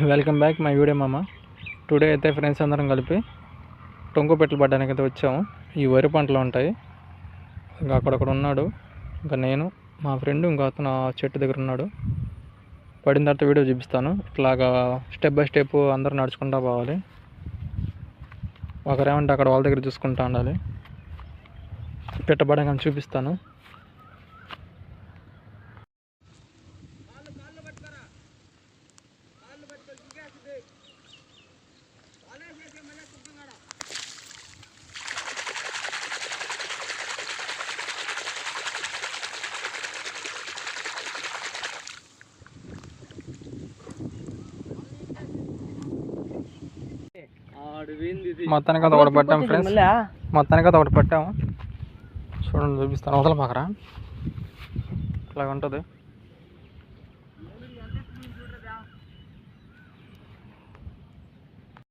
Welcome back my video మామ. Today అయితే friends అందరం కలిపి టొంకు పెట్టలు పడ్డానికి అయితే వచ్చాము. ఈ వరి పంటలు ఉంటాయి. ఇంకా అక్కడక్కడ ఉన్నాడు. ఇంకా నేను మా ఫ్రెండ్ ఇంకా అతను ఆ చెట్టు దగ్గర ఉన్నాడు. పడిన తర్వాత వీడియో చూపిస్తాను. ఇట్లాగా స్టెప్ బై స్టెప్ అందరూ నడుచుకుంటా పోవాలి. ఒకరేమంటే అక్కడ వాళ్ళ దగ్గర చూసుకుంటా ఉండాలి. పెట్టబడగానే చూపిస్తాను. మొత్తానికి అది ఒకటి పట్టాం ఫ్రెండ్స్ మొత్తానికి అది ఒకటి పట్టాము. చూడండి చూపిస్తాను. అవతల పక్కరా ఇట్లాగ ఉంటుంది